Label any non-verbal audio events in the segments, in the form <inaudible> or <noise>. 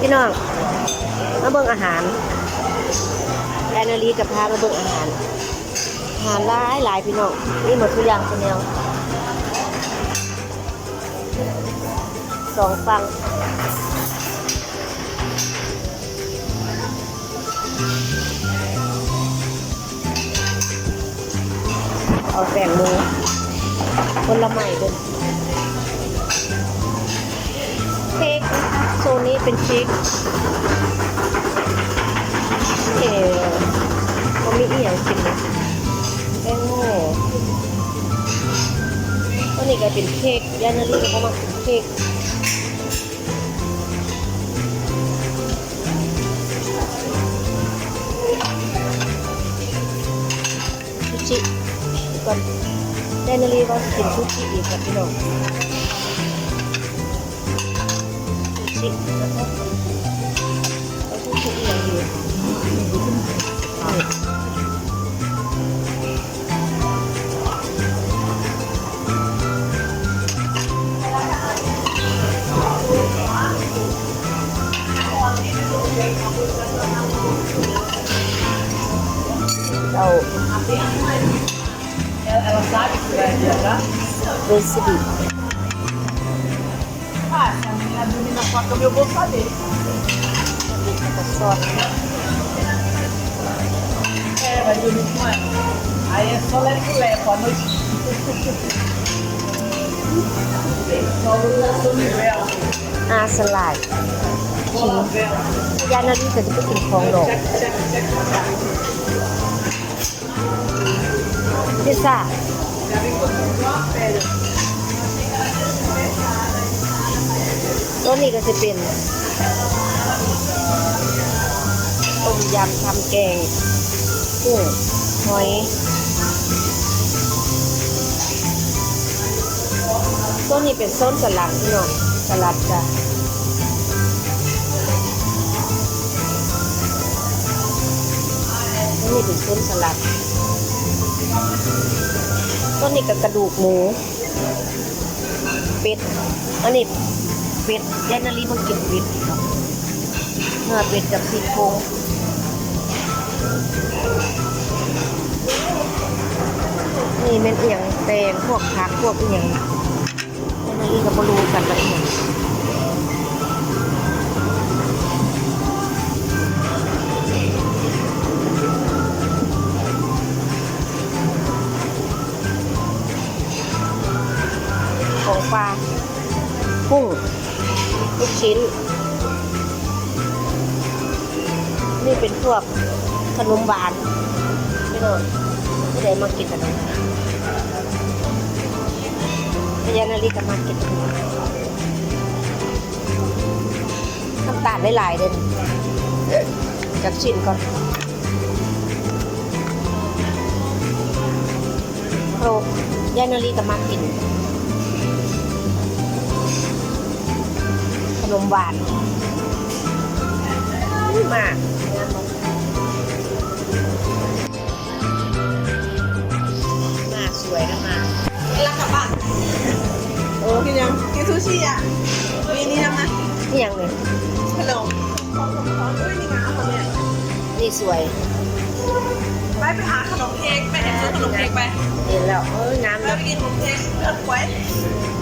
พี่น้องมาเบิ่งอาหารแอนนาลีกับพามาเบิ่งอาหาร อาหารหลายหลายพี่น้องนี่หมดทุกอย่างคนเดียวสองฟังเอาแป้งมือคนละใหม่ดินเค้กนะคะโซนนี้เป็นเค้กเอ๋ก็มีอีกอย่างกินเลยแตงโมตัวนี้ก็เป็นเค้กยานารีก็มาเป็นเค้กซูชิก่อนยานารีว่ากินซูชิอีกครับพี่น้อง ชิแล้วก็เอาซูชิอีกอย่างอยู่เรา Ela sabe que vai viajar? เ com a cama eu vou fazer. É, vai dormir com ela. Aí é só leco-leco, <laughs> a noite. Só o novela. Ah, selai. Dạ nó đi từ Já vem phòng đồ Thế sao? ตัวนี้ก็จะเป็นต้มยำทำแกงกุ้งหอยตัวนี้เป็นส้นสลัดพี่น้องสลัดจ้ะตัวนี้เป็นส้นสลัดตัวนี้กับกระดูกหมู เป็ด อันนี้ เป็ดแยนนารีมันกินเป็ดเนาะเนื้อเป็ดกับซี่โครงนี่เป็นเอียงแตงพวกผักพวกเอียงแยนนารีกับบรูกันละเอียง กขนมหวานไม่โดนไม่ได้มากินขนมพยานาลีกับมากินขนมน้ำตาลหลายๆเด่นจับชิ้นก่อนโรยานาลีกับมากินขนมหวานมาก โอ้ Que nem que sushi ah. Menina, mas นี่ยังเลย hello. Oi, menina, a minha. นี่สวย ไปไปหาขนมเค้กไปแอบซื้อขนมเค้กไปเห็นแล้วเออน้ำไปแล้วไปกินขนมเค้กเลือดไว้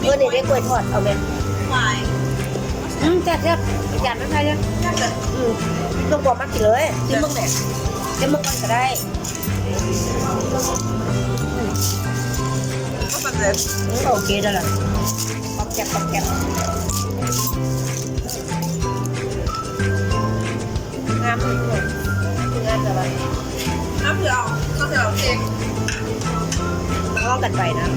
เออเด็กได้กล้วยทอดเอาไหมหวายอืมจัดจัดจัดไม่ใช่เนี่ยแค่เกิดอืมต้องบอกมากินเลยกินมึงเนี่ยกินมึงก่อนก็ได้ ก็แบบเดิมอืมโอเคแล้วล่ะปอกแกบปอกแกบงามเลยด้วยงามแต่ว่าน้ำเผือกข้าวเหนียวเค้กง้อกันไปนะ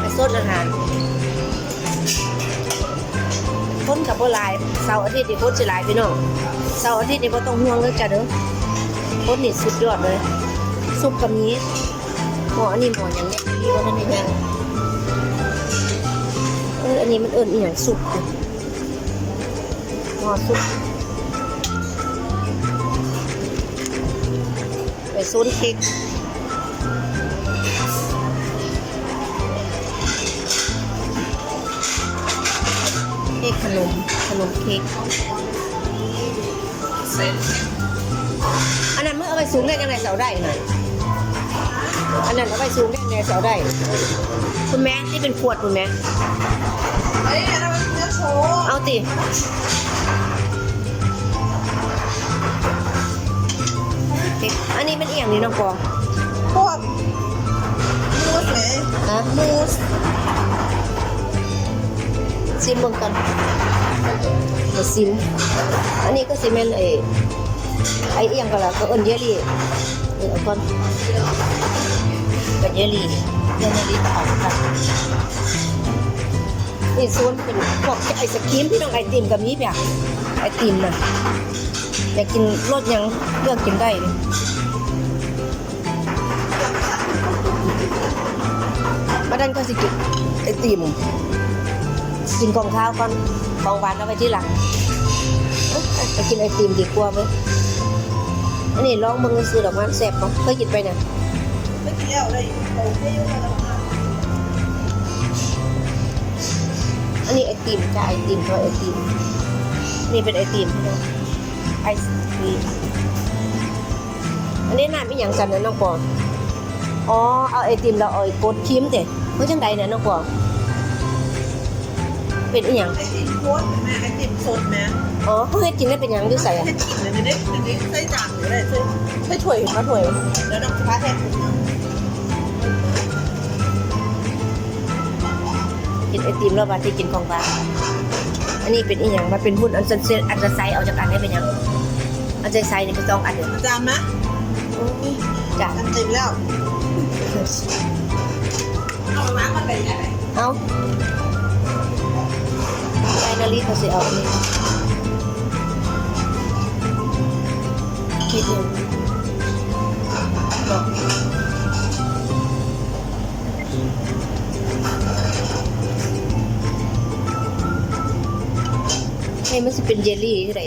ไปสดอาหารคนกับโบหลาย เสาร์อาทิตย์นี่คนสิหลายพี่น้องเสาร์อาทิตย์นี่บ่ต้องห่วงเลยจ้ะเด้อคนนี่สุดยอดเลย ซุปกับนี้หมออันนี้หมออย่างเนี้ยพี่ว่าท่านได้ยังเอออันนี้มันเอิ้นอีหยังซุปหมอซุปไปซูนเค้ก ค้กขนมขนมเค้กอันนั้นเมื่อเอาไปสูงได้ยังไงเสาได้หน่อยอันนั้นเอาไปสูงได้ยังไงเสาได้ คุณแม่ที่เป็นขวดคุณแม่เฮ้ยอันนั้นมันเนื้อโชว์เอาติอันนี้เป็นเอียงนี่น้องปอ ซิมเบิ่งกันเดี๋ยวซิม อันนี้ก็ซิเมนไอ้ไอ้เอียงก็แล้วก็เอิ้นเยลลี่เออเอาก่อนกับเยลลี่เยลลี่ก็เอาค่ะนี่ส่วนเป็นพวกไอศครีมพี่น้องไอติมกับนี้เปียไอติมน่ะอยากกินรสหยังเลือกกินได้เลยมาดันก็สิกินไอติม กินของข้าวก่อนของหวานเอาไปที่หลังไปกินไอติมดีกว่าไหมอันนี้ลองมึงซื้อดอกไม้แซ่บปะเคยกินไปเนี่ยไม่กี่ยวเลยโตไม่ยุ่งแล้วนะอันนี้ไอติมจ้าไอติมตัวไอติมนี่เป็นไอติมน้องไอศครีมอันนี้น้ำอีหยังกันนะน้องปออ๋อเอาไอติมเราเอาไอ้กดครีมเด็เมื่อจังใดเนี่ยน้องปอ เป็นอีหยังไอติมโค้ดแม่ไอติมสดแม่อ๋อเขาให้กินได้เป็นหยังอยู่ใส่อะให้กินเลยไม่ได้ไม่ได้ใส่จานหรืออะไรใส่ใส่ถ้วยเห็นปะถ้วยแล้วน้ำฟ้าแทนถุงนะกินไอติมแล้วบาที่กินของหวานอันนี้เป็นอีหยังมันเป็นหุ้นอันเซนเซนอันจะไซเอาจากอันนี้เป็นหยังอันจะไซนี่ก็ต้องอันเดียวจานไหมจ้ะจานเต็มแล้วเอามามันเป็นยังไงเอา ไอนาลีเขาสิเอาอันนี้คิดหนึ่มันสิเป็นเยลลี่ที่ไหน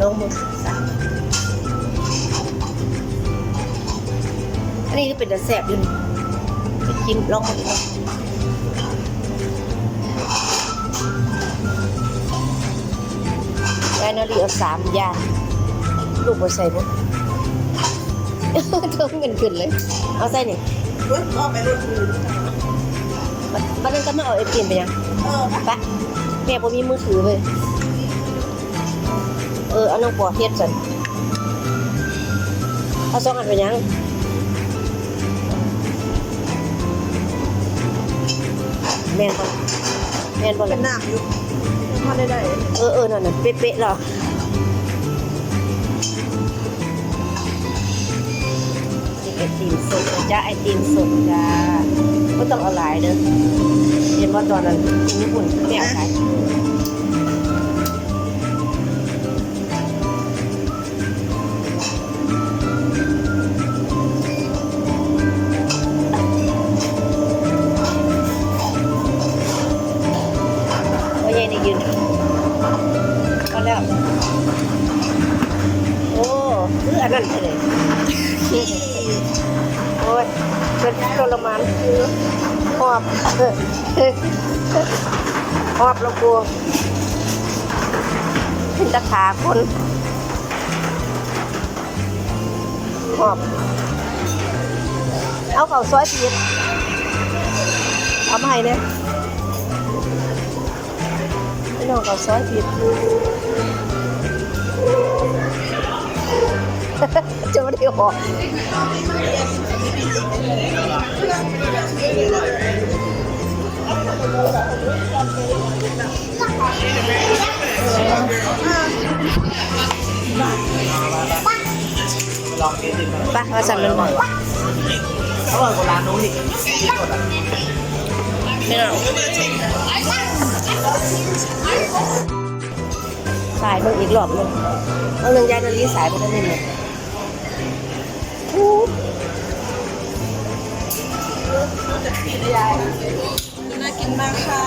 ลองมือสั่งอันนี้ก็เป็นแต่แสบอยู่ไปกินลองมาดู นาลีเอาสามอย่างลูกมาใส่ปุ๊บเพิ่มเงินขึ้นเลย เอาใส่นี่เฮ้ยก็ไปรุ่นอื่นบัดบัดนั้นก็มาเอาไอติมไปยังเออปะแม่ผมมีมือถือเลยเออเอาน้องปอเฮ็ดสันเอาสองอันไปยังแม่นบ่แม่นบ่เป็ล่ะนน้ำอยู่ พอได้ได้เออเออนั่นน่ะเป๊ะๆหรอไอติมสดนะจ้าไอติมสดจ้าก็ต้องเอาหลายเด้อเห็นว่าตอนนั้นกินญี่ปุ่นไม่เอาขาย คืออันนั้นเลยโอ้ยเป็นทรมานคือหอบหอบแล้วกลัวเป็นตะขาคนหอบ เอาเข่าซอยปีดเอาให้เนี่ยพี่น้องเข่าซอยผิด จะไม่ได้หอกไปมาสั่งมันหน่อยอร่อยกว่าร้านนู้นอีกที่สดอะพี่น้องสายมันอีกรอบหนึงเอาหนึ่งยายนาลีสายไปนั่นเอง น่ากินมากค่ะ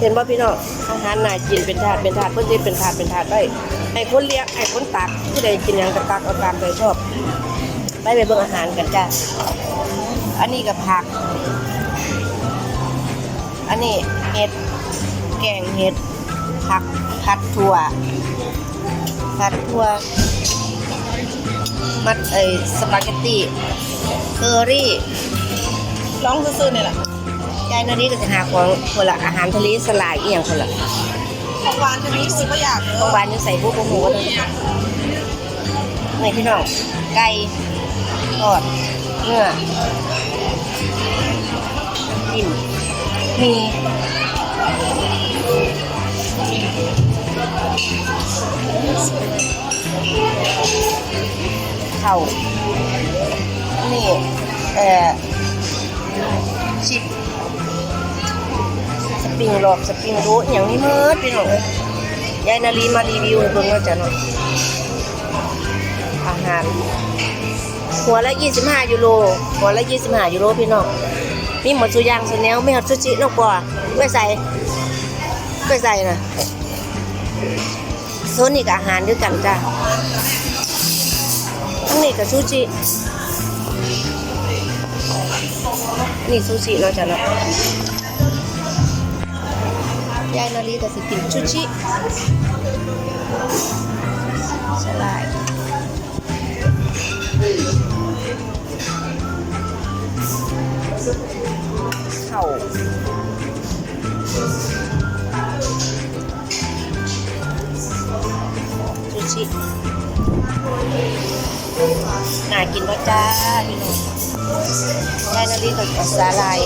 เห็นป่ะพี่น้องอาหารน่ากินเป็นถาดเป็นถาดเพื่อนจะเป็นถาดเป็นถาดได้ไอ้คนเลี้ยงไอ้คนตักผู้ใดกินหยังก็ตักเอาตามใจชอบไปไปเบิ่งอาหารกันจ้ะอันนี้กับผัก อันนี้เห็ดแกงเห็ดผักผัดถั่วผัดถั่วมัดเอ้สปาเกตตี้เคอรี่ ร้องซื่อๆเนี่ยแหละยายนาดีก็จะหาของคนละอาหารทะเลสลายอีหยังคนละของหวานชนิดคือก็อยากเลบางยวันยังใส่พวกหมูเลยนี่พี่น้องไก่ทอดเนื้ออิ่มมีเข่านี่เอ่อ ชิปสปริงโรลสปริงโรลอย่างนี้เมื่อพี่น้องยายนาลีมารีวิวเบิ่งว่าจะเนาะอาหาร หัวละ 25 ยูโรหัวละ 25 ยูโรพี่น้องมีหมดสุอยางสุแนวไม่หัดซูชินอกกว่าไม่ใส่ไม่ใส่นะโซนนี่กับอาหารด้วยกันจ้ะทั้งนี้กับซูชิ นี่ซูชิเนาะจ้ะเนาะยายนาลีก็สิกินซูชิ ยายนาลีกับสาลาย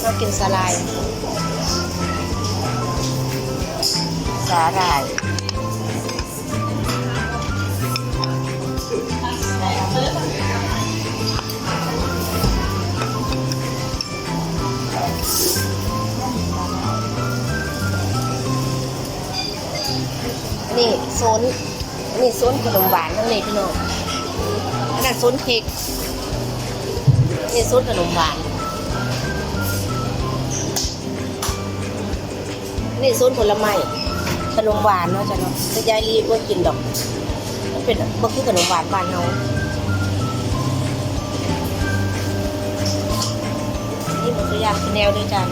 ชอบกินสาลาย สาหร่ายนี่โซนนี่โซนขนมหวานทั้งนี้พี่น้องอันนั้นโซนเค้ก นี่ซุปขนมหวาน นี่ซุนผลไม้ขนมหวานเนาะจ้ะเนาะแต่ยายรีว่ากินดอก มันเป็นมันคือขนมหวานบ้านเรานี่มันตัวอยางเป็นแนวด้วยจ้ะ